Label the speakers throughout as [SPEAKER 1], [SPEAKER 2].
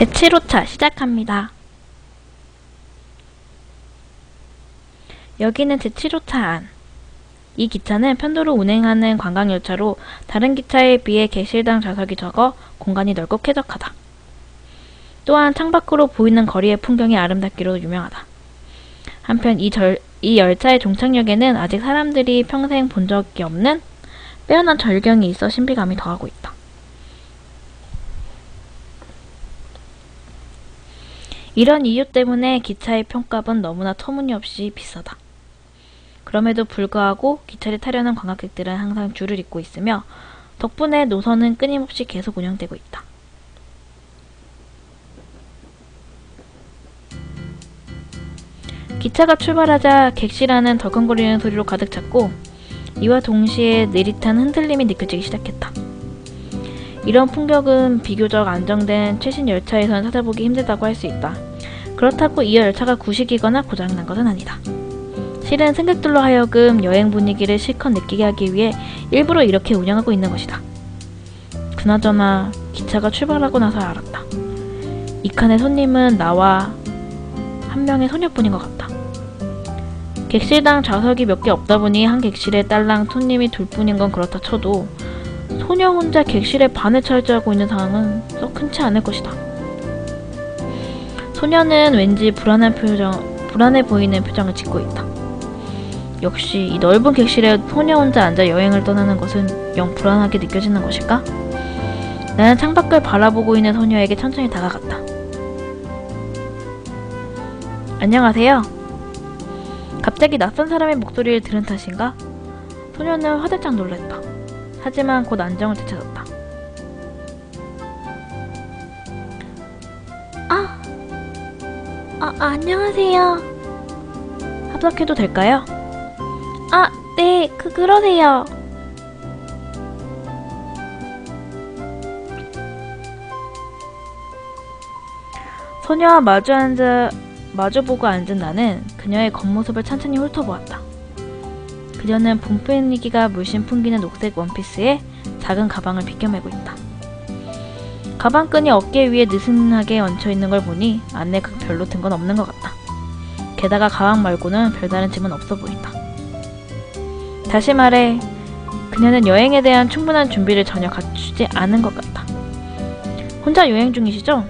[SPEAKER 1] 제7호차 시작합니다. 여기는 제7호차 안. 이 기차는 편도로 운행하는 관광열차로 다른 기차에 비해 객실당 좌석이 적어 공간이 넓고 쾌적하다. 또한 창밖으로 보이는 거리의 풍경이 아름답기로 유명하다. 한편 이, 절, 이 열차의 종착역에는 아직 사람들이 평생 본 적이 없는 빼어난 절경이 있어 신비감이 더하고 있다. 이런 이유 때문에 기차의 평값은 너무나 터무니없이 비싸다. 그럼에도 불구하고 기차를 타려는 관광객들은 항상 줄을 잇고 있으며 덕분에 노선은 끊임없이 계속 운영되고 있다. 기차가 출발하자 객실안은 덜컹거리는 소리로 가득 찼고 이와 동시에 느릿한 흔들림이 느껴지기 시작했다. 이런 풍경은 비교적 안정된 최신 열차에서는 찾아보기 힘들다고 할 수 있다. 그렇다고 이 열차가 구식이거나 고장난 것은 아니다. 실은 승객들로 하여금 여행 분위기를 실컷 느끼게 하기 위해 일부러 이렇게 운영하고 있는 것이다. 그나저나 기차가 출발하고 나서 알았다. 이 칸의 손님은 나와 한 명의 소녀뿐인 것 같다. 객실당 좌석이 몇 개 없다 보니 한 객실에 딸랑 손님이 둘뿐인 건 그렇다 쳐도 소녀 혼자 객실의 반을 차지하고 있는 상황은 썩 흔치 않을 것이다. 소녀는 왠지 불안한 표정, 불안해 보이는 표정을 짓고 있다. 역시 이 넓은 객실에 소녀 혼자 앉아 여행을 떠나는 것은 영 불안하게 느껴지는 것일까? 나는 창밖을 바라보고 있는 소녀에게 천천히 다가갔다. 안녕하세요. 갑자기 낯선 사람의 목소리를 들은 탓인가? 소녀는 화들짝 놀랐다. 하지만 곧 안정을 되찾았다. 아, 아, 안녕하세요. 합석해도 될까요? 아, 네, 그, 그러세요. 소녀와 마주 앉아, 마주보고 앉은 나는 그녀의 겉모습을 천천히 훑어보았다. 그녀는 봄 분위기가 물씬 풍기는 녹색 원피스에 작은 가방을 비껴매고 있다. 가방끈이 어깨 위에 느슨하게 얹혀있는 걸 보니 그 별로 든 건 없는 것 같다. 게다가 가방 말고는 별다른 짐은 없어 보인다. 다시 말해, 그녀는 여행에 대한 충분한 준비를 전혀 갖추지 않은 것 같다. 혼자 여행 중이시죠?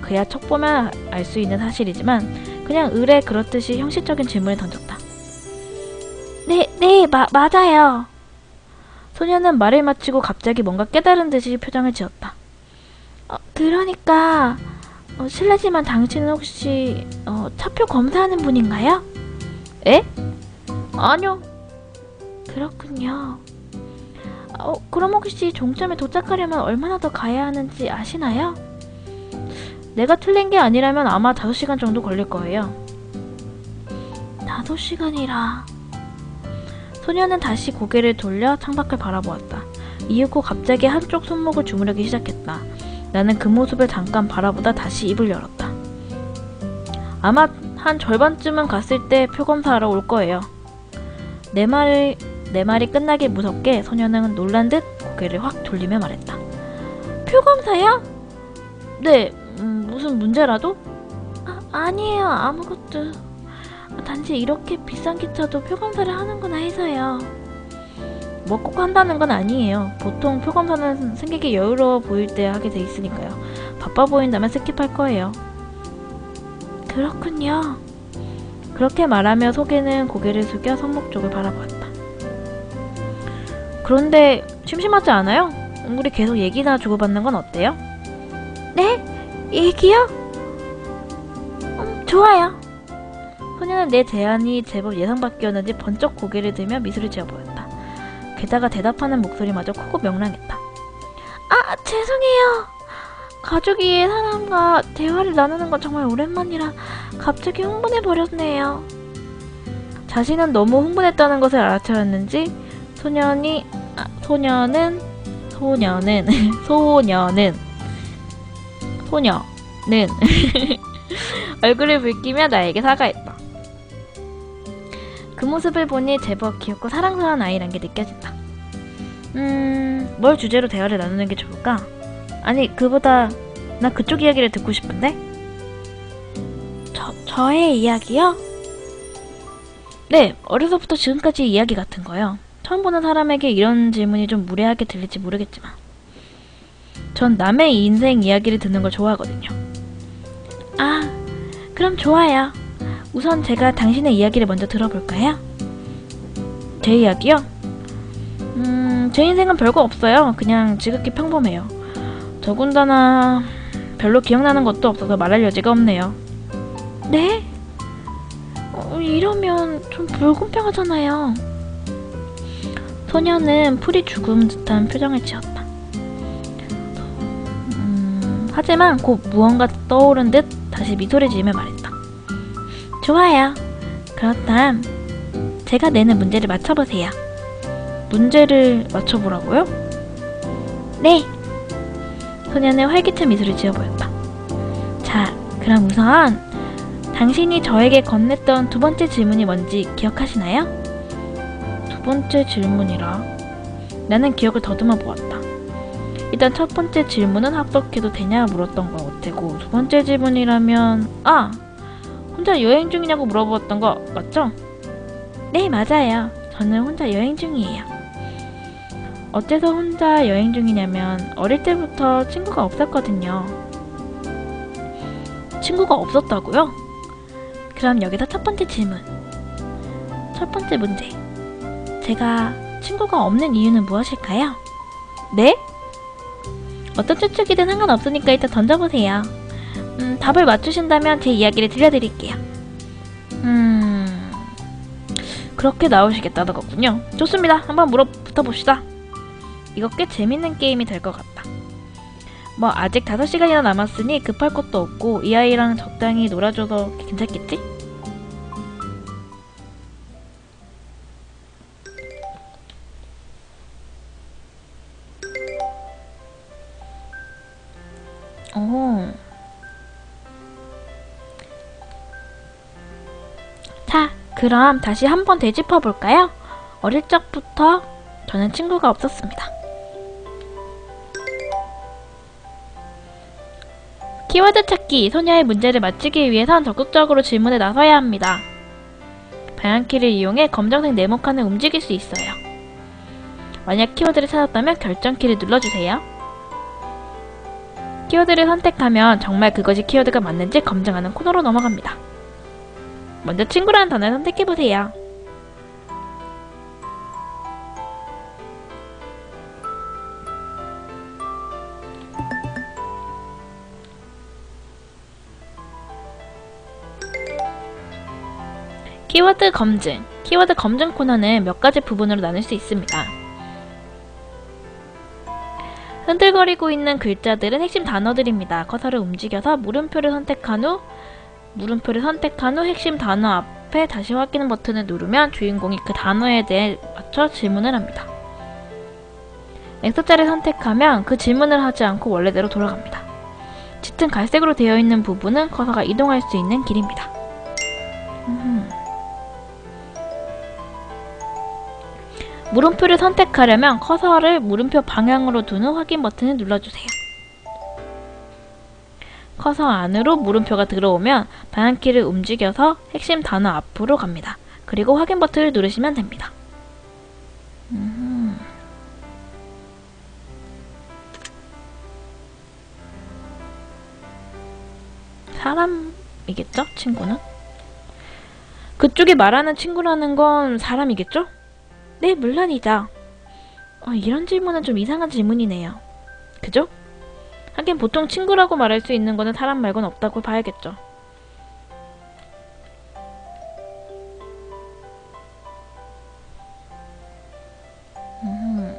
[SPEAKER 1] 그야 척 보면 알 수 있는 사실이지만 그냥 의뢰 그렇듯이 형식적인 질문을 던졌다. 네, 네, 마, 맞아요. 소녀는 말을 마치고 갑자기 뭔가 깨달은 듯이 표정을 지었다. 어, 그러니까 어, 실례지만 당신은 혹시 어, 차표 검사하는 분인가요? 에? 아니요. 그렇군요. 어, 그럼 혹시 종점에 도착하려면 얼마나 더 가야 하는지 아시나요? 내가 틀린 게 아니라면 아마 5시간 정도 걸릴 거예요. 5시간이라. 소녀는 다시 고개를 돌려 창밖을 바라보았다. 이윽고 갑자기 한쪽 손목을 주무르기 시작했다. 나는 그 모습을 잠깐 바라보다 다시 입을 열었다. 아마 한 절반쯤은 갔을 때 표검사하러 올 거예요. 내 말을 내 말이 끝나기 무섭게 소녀는 놀란 듯 고개를 확 돌리며 말했다. 표검사요? 네, 음, 무슨 문제라도? 아, 아니에요, 아무것도. 단지 이렇게 비싼 기차도 표검사를 하는구나 해서요. 뭐 꼭 한다는 건 아니에요. 보통 표검사는 승객이 여유로워 보일 때 하게 돼 있으니까요. 바빠 보인다면 스킵할 거예요. 그렇군요. 그렇게 말하며 소개는 고개를 숙여 손목 쪽을 바라보았다. 그런데 심심하지 않아요? 우리 계속 얘기나 주고받는 건 어때요? 네? 얘기요? 음, 좋아요. 소녀는 내 제안이 제법 예상밖이었는지 번쩍 고개를 들며 미소를 지어 보였다. 게다가 대답하는 목소리마저 크고 명랑했다. 아, 죄송해요. 가족이 사람과 대화를 나누는 건 정말 오랜만이라 갑자기 흥분해 버렸네요. 자신은 너무 흥분했다는 것을 알아차렸는지 소년이 아, 소녀는 소녀는 소녀는 소녀는 얼굴을 붉히며 나에게 사과했다. 그 모습을 보니 제법 귀엽고 사랑스러운 아이란 게 느껴진다. 음, 뭘 주제로 대화를 나누는 게 좋을까? 아니, 그보다 나 그쪽 이야기를 듣고 싶은데? 저, 저의 이야기요? 네, 어려서부터 지금까지 이야기 같은 거요. 처음 보는 사람에게 이런 질문이 좀 무례하게 들릴지 모르겠지만. 전 남의 인생 이야기를 듣는 걸 좋아하거든요. 아, 그럼 좋아요. 우선 제가 당신의 이야기를 먼저 들어볼까요? 제 이야기요? 음, 제 인생은 별거 없어요. 그냥 지극히 평범해요. 더군다나 별로 기억나는 것도 없어서 말할 여지가 없네요. 네? 어, 이러면 좀 불공평하잖아요. 소녀는 풀이 죽은 듯한 표정을 지었다. 음, 하지만 곧 무언가 떠오른 듯 다시 미소를 지으며 말했다. 좋아요. 그렇담 제가 내는 문제를 맞춰보세요. 문제를 맞춰보라고요? 네. 소녀는 활기찬 미소를 지어 보였다. 자, 그럼 우선 당신이 저에게 건넸던 두 번째 질문이 뭔지 기억하시나요? 두 번째 질문이라 나는 기억을 더듬어 보았다. 일단 첫 번째 질문은 합격해도 되냐 물었던 거 어때고 두 번째 질문이라면 아 혼자 여행 중이냐고 물어보았던 거 맞죠? 네 맞아요. 저는 혼자 여행 중이에요. 어째서 혼자 여행 중이냐면 어릴 때부터 친구가 없었거든요. 친구가 없었다고요? 그럼 여기서 첫 번째 질문. 첫 번째 문제. 제가 친구가 없는 이유는 무엇일까요? 네? 어떤 추측이든 상관없으니까 일단 던져보세요. 음, 답을 맞추신다면 제 이야기를 들려드릴게요. 음, 그렇게 나오시겠다는 거군요. 좋습니다. 한번 물어붙어 봅시다. 이거 꽤 재밌는 게임이 될 것 같다. 뭐 아직 5시간이나 남았으니 급할 것도 없고 이 아이랑 적당히 놀아줘서 괜찮겠지? 그럼 다시 한번 되짚어 볼까요? 어릴 적부터 저는 친구가 없었습니다. 키워드 찾기, 소녀의 문제를 맞히기 위해선 적극적으로 질문에 나서야 합니다. 방향키를 이용해 검정색 네모칸을 움직일 수 있어요. 만약 키워드를 찾았다면 결정키를 눌러주세요. 키워드를 선택하면 정말 그것이 키워드가 맞는지 검증하는 코너로 넘어갑니다. 먼저 친구라는 단어를 선택해보세요. 키워드 검증. 키워드 검증 코너는 몇 가지 부분으로 나눌 수 있습니다. 흔들거리고 있는 글자들은 핵심 단어들입니다. 커서를 움직여서 물음표를 선택한 후 물음표를 선택한 후 핵심 단어 앞에 다시 확인 버튼을 누르면 주인공이 그 단어에 대해 맞춰 질문을 합니다. X자를 선택하면 그 질문을 하지 않고 원래대로 돌아갑니다. 짙은 갈색으로 되어 있는 부분은 커서가 이동할 수 있는 길입니다. 음. 물음표를 선택하려면 커서를 물음표 방향으로 둔후 확인 버튼을 눌러주세요. 커서 안으로 물음표가 들어오면 방향키를 움직여서 핵심 단어 앞으로 갑니다. 그리고 확인 버튼을 누르시면 됩니다. 음. 사람이겠죠? 친구는? 그쪽이 말하는 친구라는 건 사람이겠죠? 네, 물론이죠. 어, 이런 질문은 좀 이상한 질문이네요. 그죠? 하긴 보통 친구라고 말할 수 있는 거는 사람 말고는 없다고 봐야겠죠. 음.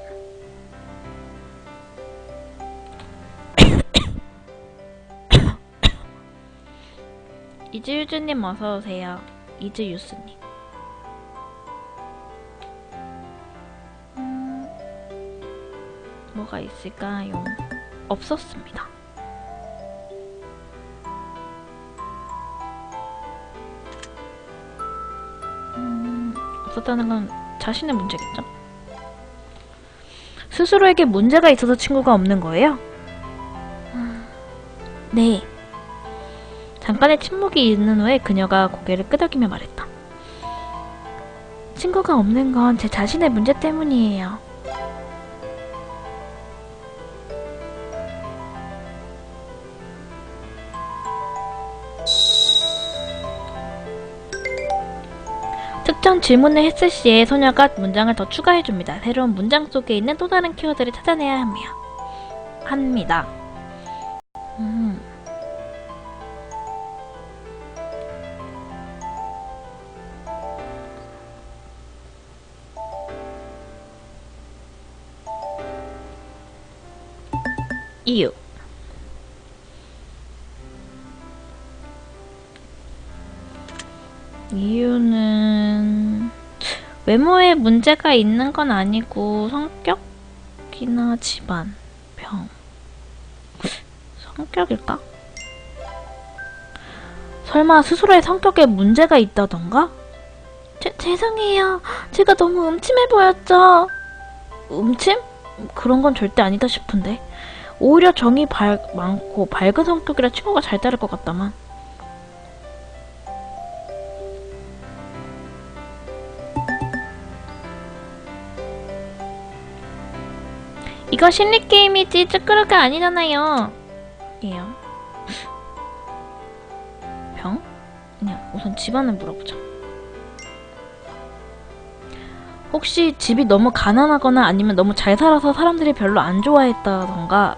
[SPEAKER 1] 이즈유주님 어서오세요. 이즈유스님. 음, 뭐가 있을까요? 없었습니다. 음, 없었다는 건 자신의 문제겠죠? 스스로에게 문제가 있어서 친구가 없는 거예요? 음, 네. 잠깐의 침묵이 있는 후에 그녀가 고개를 끄덕이며 말했다. 친구가 없는 건 제 자신의 문제 때문이에요. 특정 질문을 했을 시에 소녀가 문장을 더 추가해줍니다. 새로운 문장 속에 있는 또 다른 키워드를 찾아내야 하며 합니다. 외모에 문제가 있는 건 아니고 성격이나 집안, 병. 성격일까? 설마 스스로의 성격에 문제가 있다던가? 제, 죄송해요. 제가 너무 음침해 보였죠? 음침? 그런 건 절대 아니다 싶은데. 오히려 정이 밝, 많고 밝은 성격이라 친구가 잘 따를 것 같다만. 이거 심리 게임이지 찌끄러가 아니잖아요. 예요. 병? 그냥 우선 집안을 물어보자. 혹시 집이 너무 가난하거나 아니면 너무 잘 살아서 사람들이 별로 안 좋아했다던가?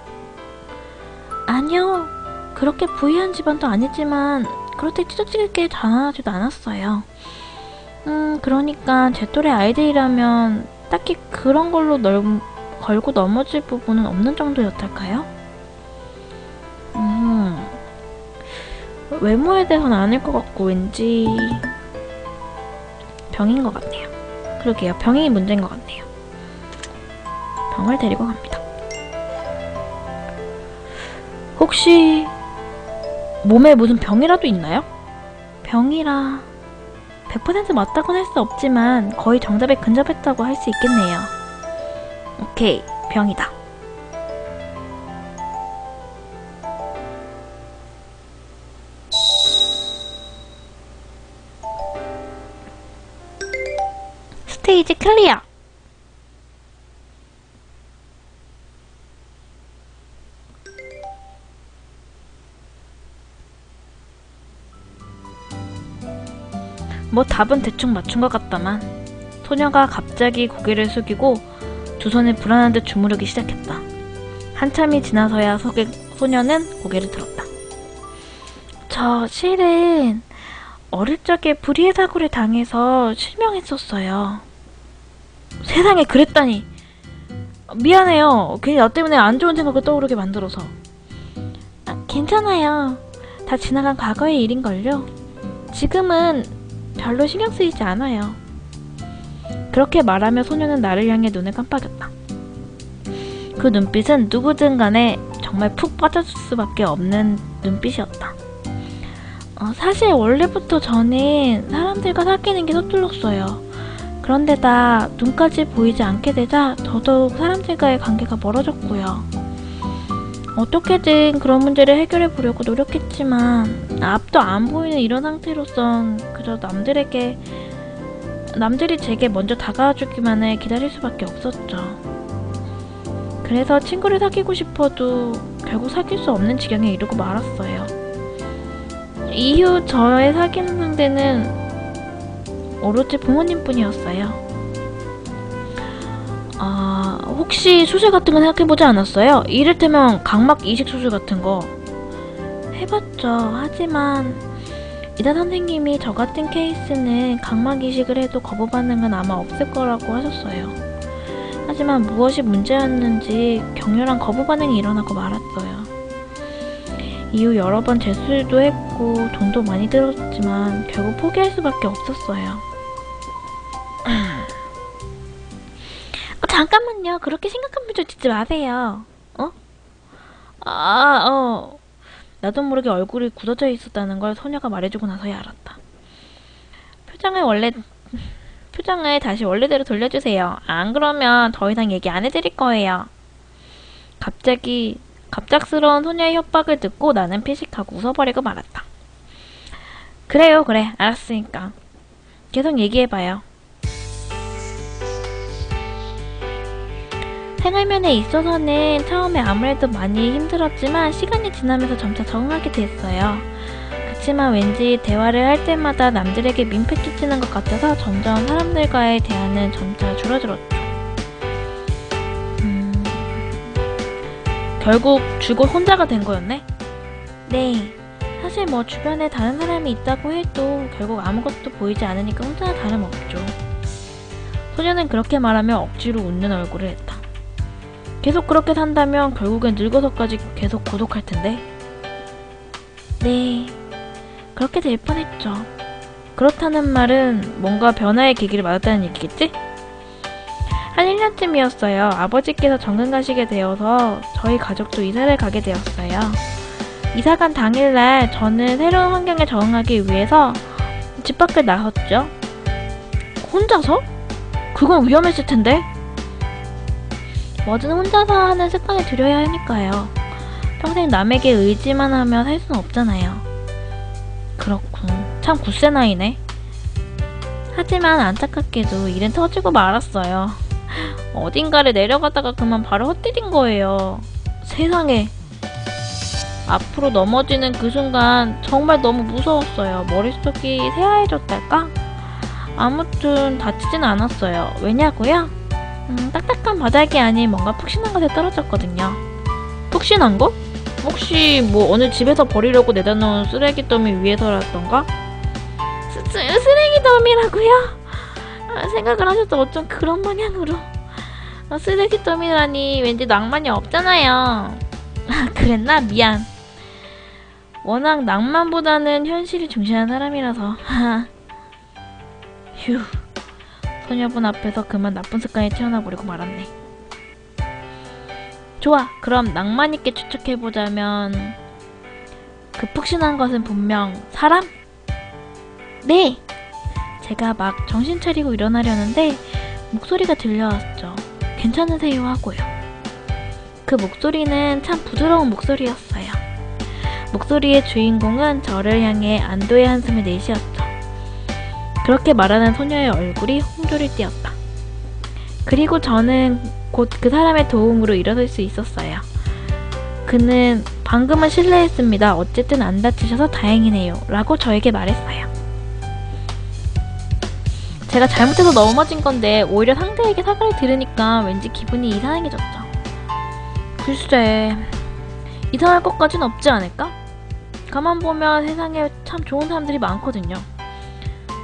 [SPEAKER 1] 아니요. 그렇게 부유한 집안도 아니지만 그렇게 찌적찌게 가난하지도 않았어요. 음, 그러니까 제 또래 아이들이라면 딱히 그런 걸로 넓, 걸고 넘어질 부분은 없는 정도였달까요? 음, 외모에 대해서는 아닐 것 같고 왠지 병인 것 같네요. 그러게요. 병이 문제인 것 같네요. 병을 데리고 갑니다. 혹시 몸에 무슨 병이라도 있나요? 병이라 100% 맞다고는 할 수 없지만 거의 정답에 근접했다고 할 수 있겠네요. 오케이, 병이다. 스테이지 클리어! 뭐 답은 대충 맞춘 것 같다만 소녀가 갑자기 고개를 숙이고 두 손을 불안한 듯 주무르기 시작했다. 한참이 지나서야 소개, 소녀는 고개를 들었다. 저 실은 어릴 적에 불의의 사고를 당해서 실명했었어요. 세상에 그랬다니. 미안해요. 괜히 나 때문에 안 좋은 생각을 떠오르게 만들어서. 아, 괜찮아요. 다 지나간 과거의 일인걸요. 지금은 별로 신경 쓰이지 않아요. 그렇게 말하며 소녀는 나를 향해 눈을 깜빡였다. 그 눈빛은 누구든 간에 정말 푹 빠져줄 수밖에 없는 눈빛이었다. 어, 사실 원래부터 저는 사람들과 사귀는 게 서툴렀어요. 그런데다 눈까지 보이지 않게 되자 더더욱 사람들과의 관계가 멀어졌고요. 어떻게든 그런 문제를 해결해 보려고 노력했지만 앞도 안 보이는 이런 상태로선 그저 남들에게 남들이 제게 먼저 다가와주기만을 기다릴 수밖에 없었죠. 그래서 친구를 사귀고 싶어도 결국 사귈 수 없는 지경에 이르고 말았어요. 이후 저의 사귀는 상대는 오로지 부모님뿐이었어요. 아, 혹시 수술 같은 거 생각해보지 않았어요? 이를테면 각막 이식 수술 같은 거. 해봤죠. 하지만 의사 선생님이 저 같은 케이스는 각막 이식을 해도 거부 반응은 아마 없을 거라고 하셨어요. 하지만 무엇이 문제였는지 격렬한 거부 반응이 일어나고 말았어요. 이후 여러 번 재수도 했고 돈도 많이 들었지만 결국 포기할 수밖에 없었어요. 어, 잠깐만요. 그렇게 표정 짓지 마세요. 어? 아, 어. 나도 모르게 얼굴이 굳어져 있었다는 걸 소녀가 말해주고 나서야 알았다. 표정을 원래 표정을 다시 원래대로 돌려주세요. 안 그러면 더 이상 얘기 안 해드릴 거예요. 갑자기 갑작스러운 소녀의 협박을 듣고 나는 피식하고 웃어버리고 말았다. 그래요, 그래. 알았으니까. 계속 얘기해봐요. 생활면에 있어서는 처음에 아무래도 많이 힘들었지만 시간이 지나면서 점차 적응하게 됐어요. 그치만 왠지 대화를 할 때마다 남들에게 민폐 끼치는 것 같아서 점점 사람들과의 대화는 점차 줄어들었죠. 음, 결국 죽을 혼자가 된 거였네? 네. 사실 뭐 주변에 다른 사람이 있다고 해도 결국 아무것도 보이지 않으니까 혼자나 다름없죠. 소녀는 그렇게 말하며 억지로 웃는 얼굴을 했다. 계속 그렇게 산다면 결국엔 늙어서까지 계속 고독할 텐데. 네. 그렇게 될 뻔했죠. 그렇다는 말은 뭔가 변화의 계기를 맞았다는 얘기겠지? 한 1년쯤이었어요. 아버지께서 정근 가시게 되어서 저희 가족도 이사를 가게 되었어요. 이사 간 당일날 저는 새로운 환경에 적응하기 위해서 집 밖을 나섰죠. 혼자서? 그건 위험했을 텐데. 뭐든 혼자서 하는 습관을 들여야 하니까요. 평생 남에게 의지만 하며 살 수는 없잖아요. 그렇군. 참 굳세 나이네. 하지만 안타깝게도 일은 터지고 말았어요. 어딘가를 내려가다가 그만 바로 헛디딘 거예요. 세상에. 앞으로 넘어지는 그 순간 정말 너무 무서웠어요. 머릿속이 새하얘졌달까? 아무튼 다치진 않았어요. 왜냐고요? 음, 딱딱한 바닥이 아닌 뭔가 푹신한 곳에 떨어졌거든요. 푹신한 곳? 혹시 뭐 어느 집에서 버리려고 내다 놓은 쓰레기 더미 위에서라던가? 쓰, 쓰, 쓰레기 더미라고요? 아, 생각을 하셔도 어쩜 그런 방향으로 아, 쓰레기 더미라니 왠지 낭만이 없잖아요. 아, 그랬나? 미안. 워낙 낭만보다는 현실이 중시하는 사람이라서. 휴. 소녀분 앞에서 그만 나쁜 습관이 튀어나와 버리고 말았네. 좋아. 그럼 낭만 있게 추측해 보자면 그 푹신한 것은 분명 사람? 네. 제가 막 정신 차리고 일어나려는데 목소리가 들려왔죠. 괜찮으세요 하고요. 그 목소리는 참 부드러운 목소리였어요. 목소리의 주인공은 저를 향해 안도의 한숨을 내쉬었죠. 그렇게 말하는 소녀의 얼굴이 홍조를 띄었다. 그리고 저는 곧 그 사람의 도움으로 일어설 수 있었어요. 그는 방금은 실례했습니다. 어쨌든 안 다치셔서 다행이네요. 라고 저에게 말했어요. 제가 잘못해서 넘어진 건데 오히려 상대에게 사과를 들으니까 왠지 기분이 이상해졌죠. 글쎄, 이상할 것까진 없지 않을까? 가만 보면 세상에 참 좋은 사람들이 많거든요.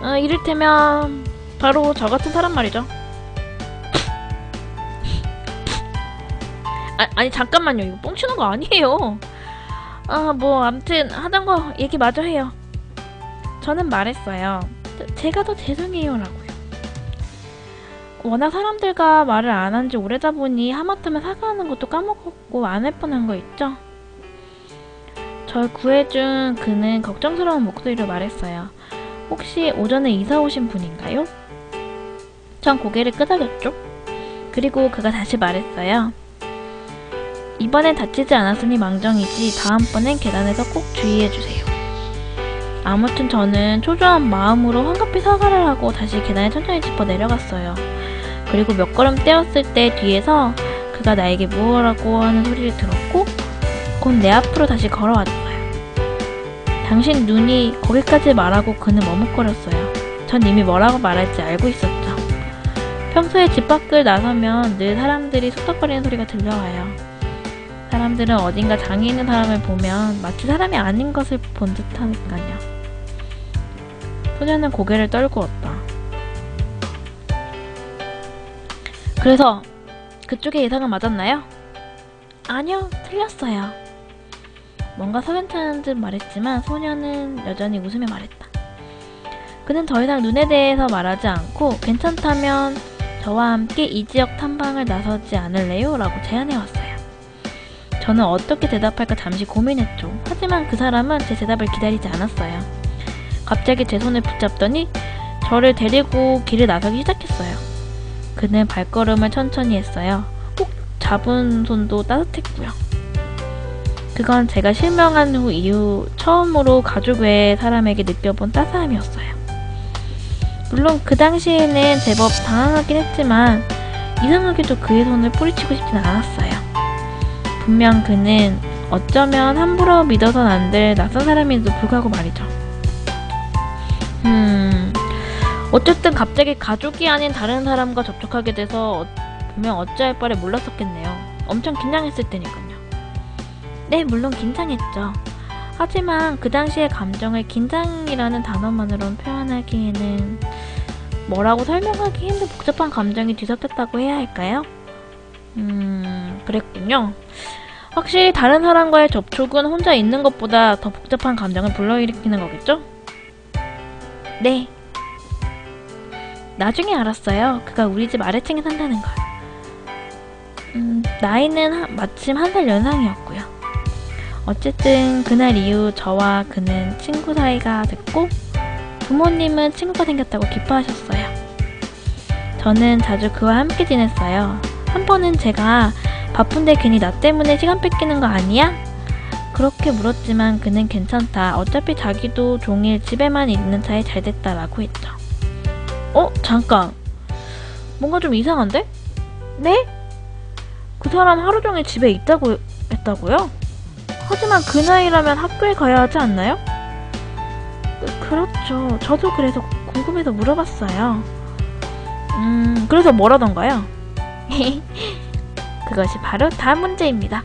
[SPEAKER 1] 어, 이를테면 바로 저 같은 사람 말이죠. 아, 아니 잠깐만요. 이거 뻥치는 거 아니에요. 아, 뭐 아무튼 하던 거 얘기 마저 해요. 저는 말했어요. 저- 제가 더 죄송해요라고요. 워낙 사람들과 말을 안 한 지 오래다 보니 하마터면 사과하는 것도 까먹었고 안 할 뻔한 거 있죠? 절 구해준 그는 걱정스러운 목소리로 말했어요. 혹시 오전에 이사 오신 분인가요? 전 고개를 끄덕였죠. 그리고 그가 다시 말했어요. 이번엔 다치지 않았으니 망정이지 다음번엔 계단에서 꼭 주의해주세요. 아무튼 저는 초조한 마음으로 황급히 사과를 하고 다시 계단에 천천히 짚어 내려갔어요. 그리고 몇 걸음 떼었을 때 뒤에서 그가 나에게 무엇라고 하는 소리를 들었고 곧 내 앞으로 다시 걸어왔어요. 당신 눈이 거기까지 말하고 그는 머뭇거렸어요. 전 이미 뭐라고 말할지 알고 있었죠. 평소에 집 밖을 나서면 늘 사람들이 속닥거리는 소리가 들려와요. 사람들은 어딘가 장애 있는 사람을 보면 마치 사람이 아닌 것을 본 듯하니까요. 소녀는 고개를 떨구었다. 그래서 그쪽의 예상은 맞았나요? 아니요, 틀렸어요. 뭔가 석연찮은 듯 말했지만 소녀는 여전히 웃으며 말했다. 그는 더 이상 눈에 대해서 말하지 않고 괜찮다면 저와 함께 이 지역 탐방을 나서지 않을래요? 라고 제안해왔어요. 저는 어떻게 대답할까 잠시 고민했죠. 하지만 그 사람은 제 대답을 기다리지 않았어요. 갑자기 제 손을 붙잡더니 저를 데리고 길을 나서기 시작했어요. 그는 발걸음을 천천히 했어요. 꼭 잡은 손도 따뜻했고요. 그건 제가 실명한 후 이후 처음으로 가족 외의 사람에게 느껴본 따스함이었어요. 물론 그 당시에는 제법 당황하긴 했지만 이상하게도 그의 손을 뿌리치고 싶진 않았어요. 분명 그는 어쩌면 함부로 믿어선 안 될 낯선 사람임에도 불구하고 말이죠. 음, 어쨌든 갑자기 가족이 아닌 다른 사람과 접촉하게 돼서 어- 분명 어찌할 바를 몰랐었겠네요. 엄청 긴장했을 테니까요. 네, 물론 긴장했죠. 하지만 그 당시의 감정을 긴장이라는 단어만으로는 표현하기에는 뭐라고 설명하기 힘든 복잡한 감정이 뒤섞였다고 해야 할까요? 음, 그랬군요. 확실히 다른 사람과의 접촉은 혼자 있는 것보다 더 복잡한 감정을 불러일으키는 거겠죠? 네. 나중에 알았어요. 그가 우리 집 아래층에 산다는 걸. 음, 나이는 하- 마침 한 살 연상이었고요. 어쨌든 그날 이후 저와 그는 친구 사이가 됐고 부모님은 친구가 생겼다고 기뻐하셨어요. 저는 자주 그와 함께 지냈어요. 한 번은 제가 바쁜데 괜히 나 때문에 시간 뺏기는 거 아니야? 그렇게 물었지만 그는 괜찮다. 어차피 자기도 종일 집에만 있는 차에 잘 됐다라고 했죠. 어? 잠깐. 뭔가 좀 이상한데? 네? 그 사람 하루 종일 집에 있다고 했다고요? 하지만 그 나이라면 학교에 가야 하지 않나요? 그- 그렇죠. 저도 그래서 궁금해서 물어봤어요. 음, 그래서 뭐라던가요? 그것이 바로 다음 문제입니다.